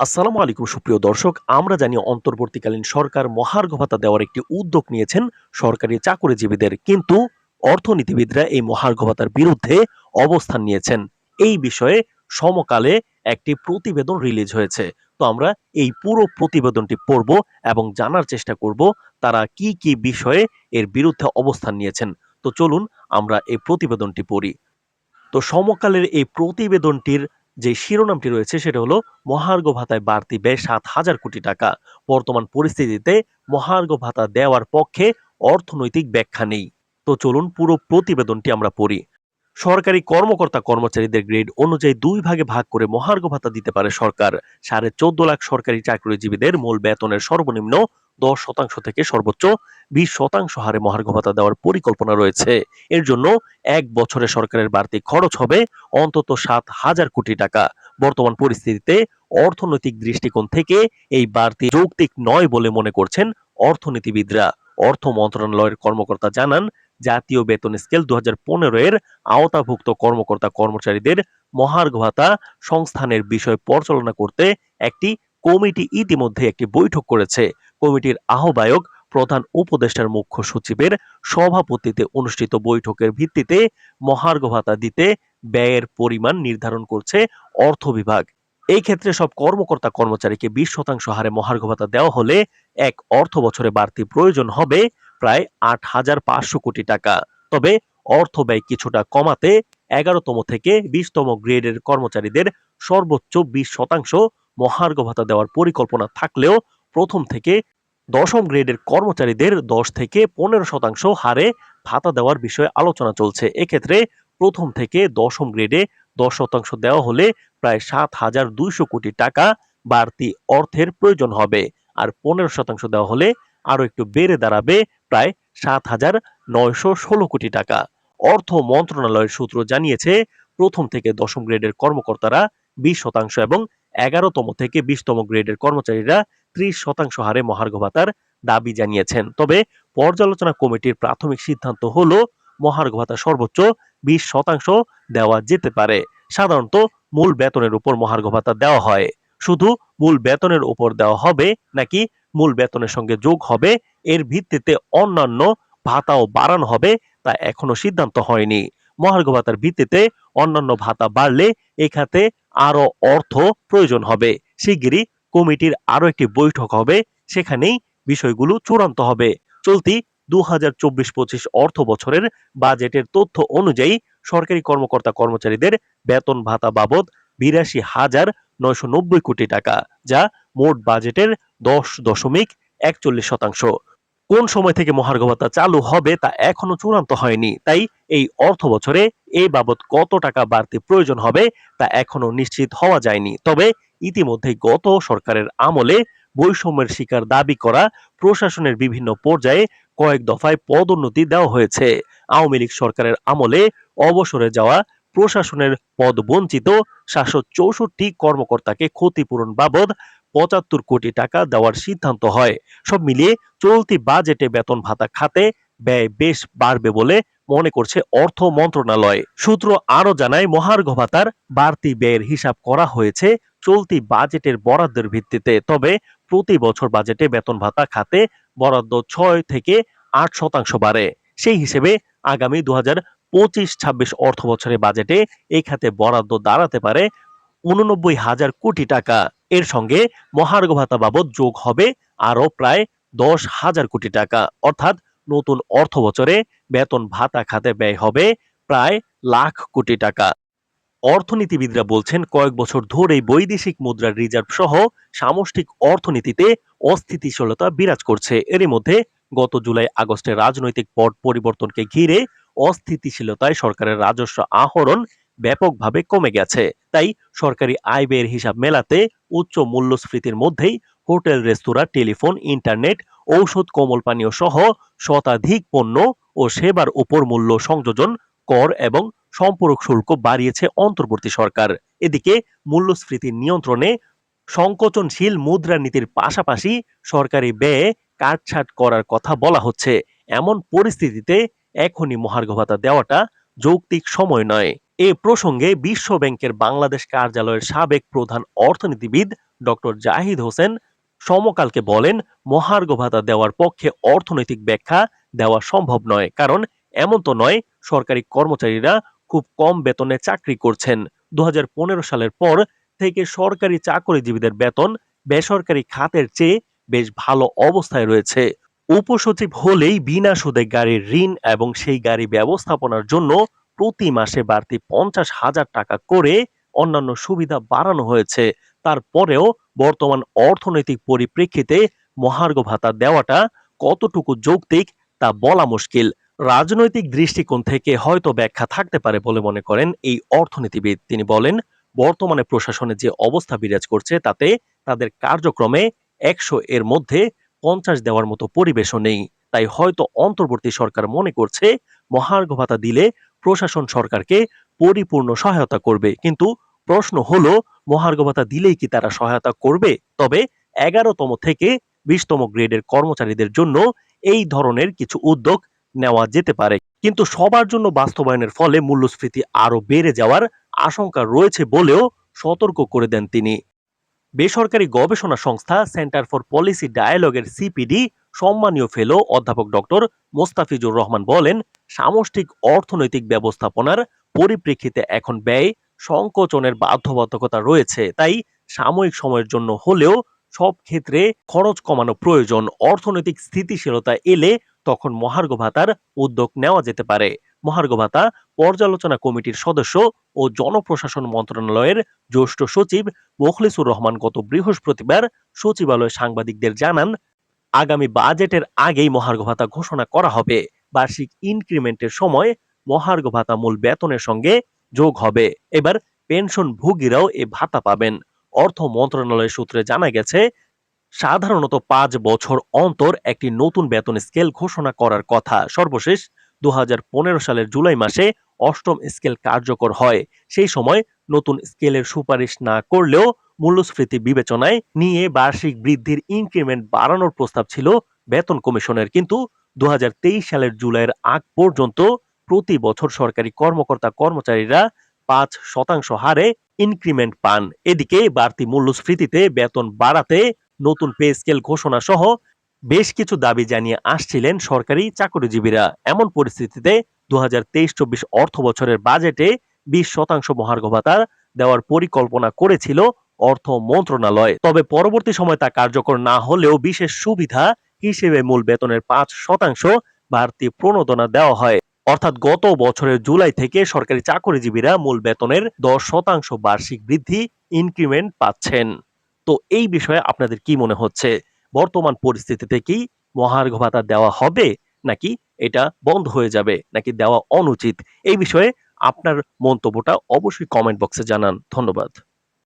আসসালামু আলাইকুম, সুপ্রিয় দর্শক। আমরা জানি অন্তর্বর্তীকালীন সরকার মহার্ঘ ভাতা দেওয়ার একটি উদ্যোগ নিয়েছেন সরকারি চাকরিজীবীদের। কিন্তু অর্থনীতিবিদরা এই মহার্ঘ ভাতার বিরুদ্ধে অবস্থান নিয়েছেন। এই বিষয়ে সমকালে একটি প্রতিবেদন রিলিজ হয়েছে। তো আমরা এই পুরো প্রতিবেদনটি পড়ব এবং জানার চেষ্টা করব তারা কি কি বিষয়ে এর বিরুদ্ধে অবস্থান নিয়েছেন। তো চলুন আমরা এই প্রতিবেদনটি পড়ি। তো সমকালের এই প্রতিবেদনটির যে শিরোনামটি রয়েছে সেটা হলো, মহার্ঘ ভাতায় বাড়তি ব্যয় সাত হাজার কোটি টাকা। বর্তমান পরিস্থিতিতে মহার্ঘ ভাতা দেওয়ার পক্ষে অর্থনৈতিক ব্যাখ্যা নেই। তো চলুন পুরো প্রতিবেদনটি আমরা পড়ি। সরকারি কর্মকর্তা কর্মচারীদের গ্রেড অনুযায়ী দুই ভাগে ভাগ করে মহার্ঘ ভাতা দিতে পারে সরকার। সাড়ে চোদ্দ লাখ সরকারি চাকরিজীবীদের মূল বেতনের সর্বনিম্ন দশ শতাংশ থেকে সর্বোচ্চ বিশ শতাংশ হারে মহার্ঘ ভাতা দেওয়ার পরিকল্পনা রয়েছে। এর জন্য এক বছরে সরকারের বাড়তি খরচ হবে অন্তত সাত হাজার কোটি টাকা। বর্তমান পরিস্থিতিতে অর্থনৈতিক দৃষ্টিকোণ থেকে এই বাড়তি যৌক্তিক নয় বলে মনে করছেন অর্থনীতিবিদরা। অর্থ মন্ত্রণালয়ের কর্মকর্তা জানান, জাতীয় বেতন স্কেল দু হাজার পনেরো এর আওতাভুক্ত কর্মকর্তা কর্মচারীদের মহার্ঘ ভাতা সংস্থানের বিষয় পরিচালনা করতে একটি কমিটি ইতিমধ্যে একটি বৈঠক করেছে। কমিটির আহ্বায়ক প্রধান উপদেষ্টার মুখ্য সচিবের সভাপতিতে অনুষ্ঠিত বৈঠকের ভিত্তিতে মহার্ঘ ভাতা দিতে ব্যয়ের পরিমাণ নির্ধারণ করছে অর্থ বিভাগ। এই ক্ষেত্রে সব কর্মকর্তা কর্মচারীকে বিশ শতাংশ হারে মহার্ঘ ভাতা দেওয়া হলে এক অর্থ বছরে বাড়তি প্রয়োজন হবে প্রায় আট হাজার পাঁচশো কোটি টাকা। তবে অর্থ ব্যয় কিছুটা কমাতে এগারোতম থেকে বিশতম গ্রেডের কর্মচারীদের সর্বোচ্চ বিশ শতাংশ মহার্ঘ ভাতা দেওয়ার পরিকল্পনা থাকলেও প্রথম থেকে দশম গ্রেডের কর্মচারীদের দশ থেকে পনেরো শতাংশ হারে ভাতা দেওয়ার বিষয়ে আলোচনা চলছে। এক্ষেত্রে প্রথম থেকে দশম গ্রেডে দশ শতাংশ দেওয়া হলে প্রায় সাত হাজার দুইশো কোটি টাকা বাড়তি অর্থের প্রয়োজন হবে। আর পনেরো শতাংশ দেওয়া হলে আরও একটু বেড়ে দাঁড়াবে প্রায় সাত হাজার নয়শো ষোলো কোটি টাকা। অর্থ মন্ত্রণালয়ের সূত্র জানিয়েছে, প্রথম থেকে দশম গ্রেডের কর্মকর্তারা বিশ শতাংশ এবং এগারোতম থেকে বিশতম গ্রেডের কর্মচারীরা ত্রিশ শতাংশ হারে মহার্ঘ ভাতার দাবি জানিয়েছেন। তবে পর্যালোচনা কমিটির প্রাথমিক সিদ্ধান্ত হলো মহার্ঘ ভাতা সর্বোচ্চ বিশ শতাংশ দেওয়া যেতে পারে। সাধারণত মূল বেতনের উপর মহার্ঘ ভাতা দেওয়া হয়। শুধু মূল বেতনের উপর দেওয়া হবে নাকি মূল বেতনের সঙ্গে যোগ হবে, এর ভিত্তিতে অন্যান্য ভাতাও বাড়ানো হবে তা এখনও সিদ্ধান্ত হয়নি। মহার্ঘ ভাতার ভিত্তিতে অন্যান্য ভাতা বাড়লে এই খাতে আরও অর্থ প্রয়োজন হবে। শিগগিরই কমিটির আরও একটি বৈঠক হবে, সেখানেই বিষয়গুলো চূড়ান্ত হবে। চলতি দু হাজার চব্বিশ পঁচিশ অর্থ বছরের বাজেটের তথ্য অনুযায়ী সরকারি কর্মকর্তা কর্মচারীদের বেতন ভাতা বাবদ বিরাশি হাজার নয়শো নব্বই কোটি টাকা, যা মোট বাজেটের দশ দশমিক একচল্লিশ শতাংশ। কোন সময় থেকে মহার্ঘ ভাতা চালু হবে তা এখনও চূড়ান্ত হয়নি। তাই এই অর্থ বছরে এই বাবদ কত টাকা বাড়তি প্রয়োজন হবে তা এখনও নিশ্চিত হওয়া যায়নি। তবে ইতিমধ্যে গত সরকারের আমলে বৈষম্যের শিকার দাবি করা প্রশাসনের বিভিন্ন পর্যায়ে কয়েক দফায় পদোন্নতি দেওয়া হয়েছে। আওয়ামী লীগ সরকারের আমলে অবসরে যাওয়া প্রশাসনের পদ বঞ্চিত সাতশো চৌষট্টি কর্মকর্তাকে ক্ষতিপূরণ বাবদ পঁচাত্তর কোটি টাকা দেওয়ার সিদ্ধান্ত হয়। সব মিলিয়ে চলতি বাজেটে বেতন ভাতা খাতে ব্যয় বেশ বাড়বে বলে মনে করছে অর্থ মন্ত্রণালয়। সূত্র আরও জানায়, মহার্ঘ ভাতার বাড়তি ব্যয়ের হিসাব করা হয়েছে চলতি বাজেটের বরাদ্দের ভিত্তিতে। তবে প্রতি বছর বাজেটে বেতন ভাতা খাতে বরাদ্দ ছয় থেকে আট শতাংশ বাড়ে। সেই হিসেবে আগামী দু হাজার পঁচিশ ছাব্বিশ অর্থ বছরের বাজেটে এই খাতে বরাদ্দ দাঁড়াতে পারে উননব্বই হাজার কোটি টাকা। এর সঙ্গে মহার্ঘ ভাতা বাবদ যোগ হবে আরও প্রায় দশ হাজার কোটি টাকা। অর্থাৎ নতুন অর্থ বছরে বেতন ভাতা খাতে ব্যয় হবে প্রায় লাখ কোটি টাকা। অর্থনীতিবিদরা বলছেন, কয়েক বছর ধরেই বৈদেশিক মুদ্রার রিজার্ভ সহ সামষ্টিক অর্থনীতিতে অস্থিতিশীলতা বিরাজ করছে। এরই মধ্যে গত জুলাই আগস্টে রাজনৈতিক পট পরিবর্তনকে ঘিরে অস্থিতিশীলতায় সরকারের রাজস্ব আহরণ ব্যাপকভাবে কমে গেছে। তাই সরকারি আয় ব্যয়ের হিসাব মেলাতে উচ্চ মূল্যস্ফীতির মধ্যেই হোটেল, রেস্তোরাঁ, টেলিফোন, ইন্টারনেট, ঔষধ, কোমল পানীয় সহ শতাধিক পণ্য ও সেবার উপর মূল্য সংযোজন, কর এবং সম্পূরক শুল্ক বাড়িয়েছে অন্তর্বর্তী সরকার। এদিকে মূল্যস্ফীতি নিয়ন্ত্রণে সংকোচনশীল মুদ্রানীতির পাশাপাশি সরকারি ব্যয়ে কাটছাট করার কথা বলা হচ্ছে। এমন পরিস্থিতিতে এখনই মহার্ঘ ভাতা দেওয়াটা যৌক্তিক সময় নয়। এ প্রসঙ্গে বিশ্ব ব্যাংকের বাংলাদেশ কার্যালয়ের সাবেক প্রধান অর্থনীতিবিদ ডক্টর জাহিদ হোসেন সমকালকে বলেন, মহার্ঘ ভাতা দেওয়ার পক্ষে অর্থনৈতিক ব্যাখ্যা দেওয়া সম্ভব নয়, কারণ এমন তো নয়, সরকারি কর্মচারীরা খুব কম বেতনে চাকরি করছেন। দু হাজার পনেরো সালের পর থেকে সরকারি চাকরিজীবীদের বেতন বেসরকারি খাতের চেয়ে বেশ ভালো অবস্থায় রয়েছে। উপসচিব হলেই বিনা সুদে গাড়ির ঋণ এবং সেই গাড়ি ব্যবস্থাপনার জন্য প্রতি মাসে বাড়তি পঞ্চাশ হাজার টাকা করে অন্যান্য সুবিধা বাড়ানো হয়েছে। তারপরেও বর্তমান অর্থনৈতিক পরিপ্রেক্ষিতে মহার্ঘ ভাতা দেওয়াটা কতটুকু যৌক্তিক তা বলা মুশকিল। রাজনৈতিক দৃষ্টিকোণ থেকে হয়তো ব্যাখ্যা থাকতে পারে বলে মনে করেন এই অর্থনীতিবিদ। তিনি বলেন, বর্তমানে প্রশাসনে যে অবস্থা বিরাজ করছে তাতে তাদের কার্যক্রমে একশো এর মধ্যে পঞ্চাশ দেওয়ার মতো পরিবেশও নেই। তাই হয়তো অন্তর্বর্তী সরকার মনে করছে, মহার্ঘ ভাতা দিলে প্রশাসন সরকারকে পরিপূর্ণ সহায়তা করবে। কিন্তু প্রশ্ন হলো, মহার্ঘ ভাতা দিলেই কি তারা সহায়তা করবে? তবে এগারোতম থেকে বিশতম গ্রেডের কর্মচারীদের জন্য এই ধরনের কিছু উদ্যোগ নেওয়া যেতে পারে। কিন্তু সবার জন্য বাস্তবায়নের ফলে মূল্যস্ফীতি আরও বেড়ে যাওয়ার আশঙ্কা রয়েছে বলেও সতর্ক করে দেন তিনি। বেসরকারি গবেষণা সংস্থা সেন্টার ফর পলিসি ডায়ালগের সিপিডি সম্মানীয় ফেলো অধ্যাপক ডক্টর মোস্তাফিজুর রহমান বলেন সামষ্টিক অর্থনৈতিক ব্যবস্থাপনার পরিপ্রেক্ষিতে এখন ব্যয় সংকোচনের বাধ্যবাধকতা রয়েছে। তাই সাময়িক সময়ের জন্য হলেও সব ক্ষেত্রে খরচ কমানো প্রয়োজন। অর্থনৈতিক স্থিতিশীলতা এলে তখন মহার্ঘ ভাতার উদ্যোগ নেওয়া যেতে পারে। মহার্ঘ ভাতা পর্যালোচনা কমিটির সদস্য ও জনপ্রশাসন মন্ত্রণালয়ের জ্যেষ্ঠ সচিব মোখলেসুর রহমান গত বৃহস্পতিবার সচিবালয়ে সাংবাদিকদের জানান, আগামী বাজেটের আগেই মহার্ঘ ভাতা ঘোষণা করা হবে। বার্ষিক ইনক্রিমেন্টের সময় মহার্ঘ ভাতা মূল বেতনের সঙ্গে যোগ হবে। এবার পেনশন ভোগীরাও এ ভাতা পাবেন। অর্থ মন্ত্রণালয় সূত্রে জানা গেছে, সাধারণত পাঁচ বছর অন্তর একটি নতুন বেতন স্কেল ঘোষণা করার কথা। সর্বশেষ দু হাজার পনেরো সালের জুলাই মাসে অষ্টম স্কেল কার্যকর হয়। সেই সময় নতুন স্কেলের সুপারিশ না করলেও মূল্যস্ফীতি বিবেচনায় নিয়ে বার্ষিক বৃদ্ধির ইনক্রিমেন্ট বাড়ানোর প্রস্তাব ছিল বেতন কমিশনের। কিন্তু দু হাজার তেইশ সালের জুলাইয়ের আগ পর্যন্ত প্রতি বছর সরকারি কর্মকর্তা কর্মচারীরা পাঁচ শতাংশ হারে ইনক্রিমেন্ট পান। এদিকে বাড়তি মূল্যস্ফীতিতে বেতন বাড়াতে নতুন পে স্কেল ঘোষণা সহ বেশ কিছু দাবি জানিয়ে আসছিলেন সরকারি চাকরিজীবীরা। এমন পরিস্থিতিতে দু হাজার তেইশ চব্বিশ অর্থ বছরের বাজেটে বিশ শতাংশ মহার্ঘ ভাতা দেওয়ার পরিকল্পনা করেছিল অর্থ মন্ত্রণালয়। তবে পরবর্তী সময় তা কার্যকর না হলেও বিশেষ সুবিধা হিসেবে মূল বেতনের পাঁচ শতাংশ বাড়তি প্রণোদনা দেওয়া হয়। অর্থাৎ গত বছরের জুলাই থেকে সরকারি চাকরিজীবীরা মূল বেতনের দশ শতাংশ বার্ষিক বৃদ্ধি ইনক্রিমেন্ট পাচ্ছেন। তো এই বিষয়ে আপনাদের কি মনে হচ্ছে? বর্তমান পরিস্থিতিতে কি মহার্ঘ ভাতা দেওয়া হবে নাকি এটা বন্ধ হয়ে যাবে নাকি দেওয়া অনুচিত? এই বিষয়ে আপনার মন্তব্যটা অবশ্যই কমেন্ট বক্সে জানান। ধন্যবাদ।